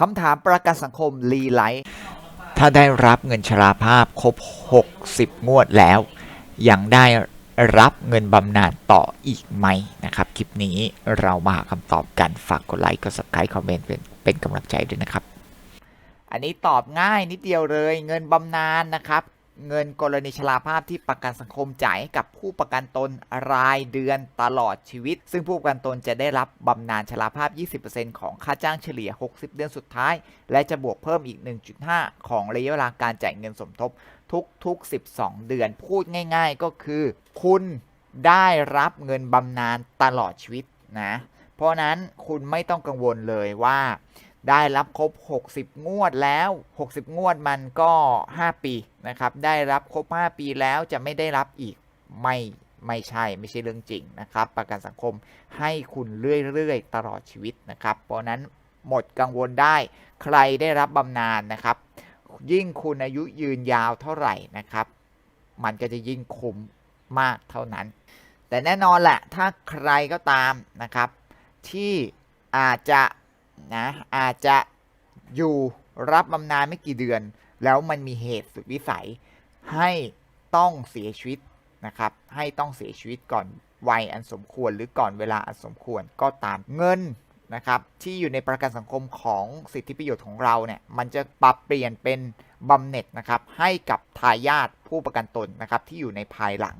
คำถามประกันสังคมรีไลท์ถ้าได้รับเงินชราภาพครบ 60 งวดแล้ว ยังได้รับเงินบำนาญต่ออีกไหมนะครับ คลิปนี้เรามาหาคำตอบกัน ฝากกดไลค์กด subscribe คอมเมนต์เป็นเป็นกำลังใจด้วยนะครับ อันนี้ตอบง่ายนิดเดียวเลยเงินบำนาญนะครับ เงินกรณีชราภาพที่ประกันสังคมจ่ายให้กับผู้ประกันตนรายเดือนตลอดชีวิต ซึ่งผู้ประกันตนจะได้รับบำนาญชราภาพ 20%ของค่าจ้างเฉลี่ย 60 เดือนสุดท้าย และจะบวกเพิ่มอีก 1.5 ของระยะเวลาการจ่ายเงินสมทบทุกๆ 12 เดือน พูดง่ายๆ ก็คือ คุณได้รับเงินบำนาญตลอดชีวิตนะ เพราะนั้นคุณไม่ต้องกังวลเลยว่า ได้รับครบ 60 งวดแล้ว 60 งวดมันก็ 5 ปีนะครับ ได้รับครบ 5 ปีแล้วจะไม่ได้รับอีกไม่ไม่ใช่ไม่ใช่เรื่องจริงนะครับ ประกันสังคมให้คุณเรื่อยๆ ตลอดชีวิตนะครับ เพราะนั้นหมดกังวลได้ใครได้รับบำนาญนะครับ ยิ่งคุณอายุยืนยาวเท่าไหร่นะครับ มันก็จะยิ่งคุ้มมากเท่านั้น แต่แน่นอนแหละถ้าใครก็ตามนะครับ ที่อาจจะ นะอาจจะอยู่รับบำนาญไม่กี่เดือน แล้วมันมีเหตุสุดวิสัย ให้ต้องเสียชีวิตนะครับ ให้ต้องเสียชีวิตก่อนวัยอันสมควรหรือก่อนเวลาอันสมควรก็ตามเงินนะครับที่อยู่ในประกันสังคมของสิทธิประโยชน์ของเราเนี่ยมันจะปรับเปลี่ยนเป็นบำเหน็จนะครับให้กับทายาทผู้ประกันตนนะครับที่อยู่ในภายหลัง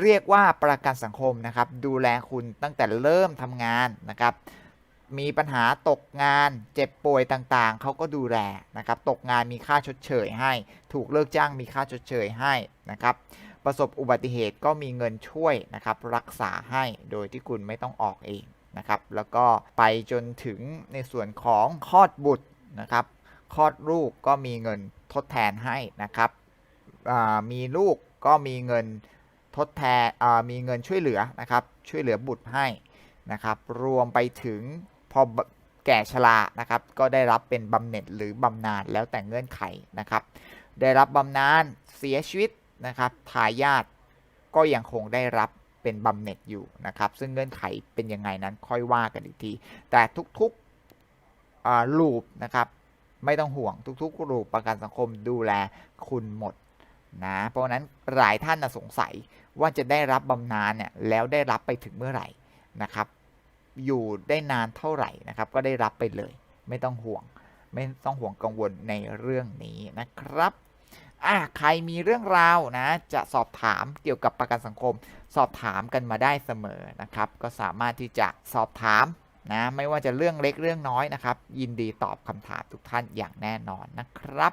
เรียกว่าประกันสังคมนะครับดูแลคุณตั้งแต่เริ่มทำงานนะครับ มีปัญหาตกงานเจ็บป่วยต่างๆ เขาก็ดูแลนะครับตกงานมีค่าชดเชยให้ ถูกเลิกจ้างมีค่าชดเชยให้นะครับประสบอุบัติเหตุก็มีเงินช่วยนะครับรักษาให้โดยที่คุณไม่ต้องออกเองนะครับแล้วก็ไปจนถึงในส่วนของคลอดบุตรนะครับคลอดลูกก็มีเงินทดแทนให้นะครับมีลูกก็มีเงินทดแทนมีเงินช่วยเหลือนะครับช่วยเหลือบุตรให้นะครับรวมไปถึง อแก่ชรานะครับ ก็ได้รับเป็นบำเหน็จหรือบำนาญแล้วแต่เงื่อนไขนะครับ ได้รับบำนาญเสียชีวิตนะครับทายาทก็ยังคงได้รับเป็นบำเหน็จอยู่นะครับ ซึ่งเงื่อนไขเป็นยังไงนั้นค่อยว่ากันอีกที แต่ทุกๆอ่าลูปนะครับ ไม่ต้องห่วงทุกๆ รูปประกันสังคมดูแลคุณหมดนะเพราะฉะนั้นหลายท่านนะสงสัยว่าจะได้รับบำนาญเนี่ยแล้วได้รับไปถึงเมื่อไหร่นะครับ อยู่ได้นานเท่าไหร่นะครับ ก็ได้รับไปเลย ไม่ต้องห่วง ไม่ต้องห่วงกังวลในเรื่องนี้นะครับอะใครมีเรื่องราวนะ จะสอบถามเกี่ยวกับประกันสังคม สอบถามกันมาได้เสมอนะครับ ก็สามารถที่จะสอบถามนะ ไม่ว่าจะเรื่องเล็กเรื่องน้อยนะครับ ยินดีตอบคำถามทุกท่านอย่างแน่นอนนะครับ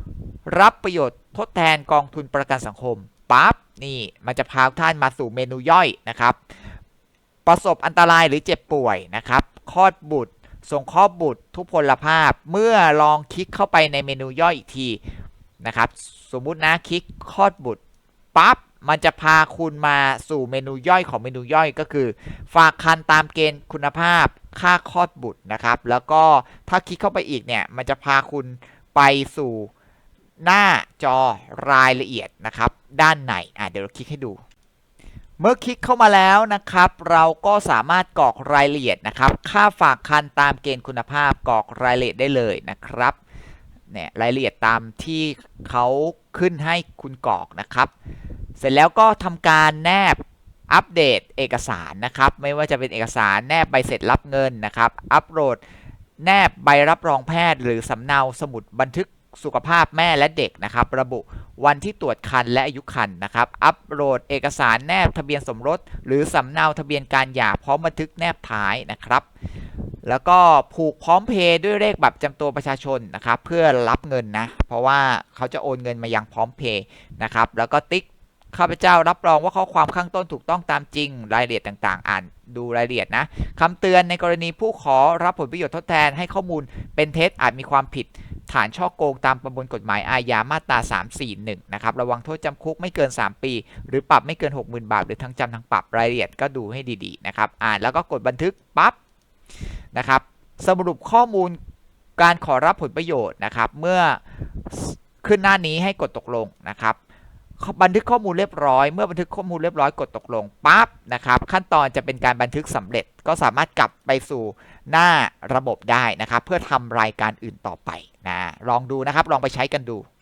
รับประโยชน์ทดแทนกองทุนประกันสังคมปั๊บนี่มันจะพาท่านมาสู่เมนูย่อยนะครับ ประสบอันตรายหรือเจ็บป่วยนะครับคลอดบุตรส่งคลอดบุตรทุพพลภาพเมื่อลองคลิกเข้าไปในเมนูย่อยอีกทีนะครับ สมมุตินะคลิกคลอดบุตรปั๊บมันจะพาคุณมาสู่เมนูย่อยของเมนูย่อยก็คือ ฝากคันตามเกณฑ์คุณภาพค่าคลอดบุตรนะครับ แล้วก็ถ้าคลิกเข้าไปอีกเนี่ยมันจะพาคุณไปสู่ หน้าจอรายละเอียดนะครับ ด้านในอะเดี๋ยวเราคลิกให้ดู เมื่อคลิกเข้ามาแล้วนะครับ เราก็สามารถกรอกรายละเอียดนะครับ ค่าฝากคันตามเกณฑ์คุณภาพกรอกรายละเอียดได้เลยนะครับเนี่ยรายละเอียดตามที่เขาขึ้นให้คุณกรอกนะครับ เสร็จแล้วก็ทำการแนบอัปเดตเอกสารนะครับ ไม่ว่าจะเป็นเอกสารแนบใบเสร็จรับเงินนะครับ อัปโหลดแนบใบรับรองแพทย์ หรือสำเนาสมุดบันทึก สุขภาพแม่และเด็กนะครับ ระบุวันที่ตรวจคันและอายุคันนะครับ อัปโหลดเอกสารแนบทะเบียนสมรส หรือสำเนาทะเบียนการหย่าพร้อมบันทึกแนบท้ายนะครับ แล้วก็ผูกพร้อมเพย์ด้วยเลขบัตรประจำตัวประชาชนนะครับ เพื่อรับเงินนะ เพราะว่าเขาจะโอนเงินมายังพร้อมเพย์นะครับ แล้วก็ติ๊กข้าพเจ้ารับรองว่าข้อความข้างต้นถูกต้องตามจริง รายละเอียดต่างๆ อ่านดูรายละเอียดนะคำเตือนในกรณีผู้ขอรับผลประโยชน์ทดแทนให้ข้อมูลเป็นเท็จอาจมีความผิด ฐานช่อโกงตามประมวลกฎหมายอาญามาตรา 341 นะครับ ระวังโทษจำคุกไม่เกิน 3 ปี หรือปรับไม่เกิน 60,000 บาท หรือทั้งจำทั้งปรับรายละเอียดก็ดูให้ดีๆนะครับ อ่านแล้วก็กดบันทึกปั๊บนะครับสรุปข้อมูลการขอรับผลประโยชน์นะครับ เมื่อขึ้นหน้านี้ให้กดตกลงนะครับบันทึกข้อมูลเรียบร้อย เมื่อบันทึกข้อมูลเรียบร้อยกดตกลงปั๊บนะครับ ขั้นตอนจะเป็นการบันทึกสำเร็จก็สามารถกลับไปสู่หน้าระบบได้นะครับ เพื่อทำรายการอื่นต่อไป นะลองดูนะครับ ลองไปใช้กันดู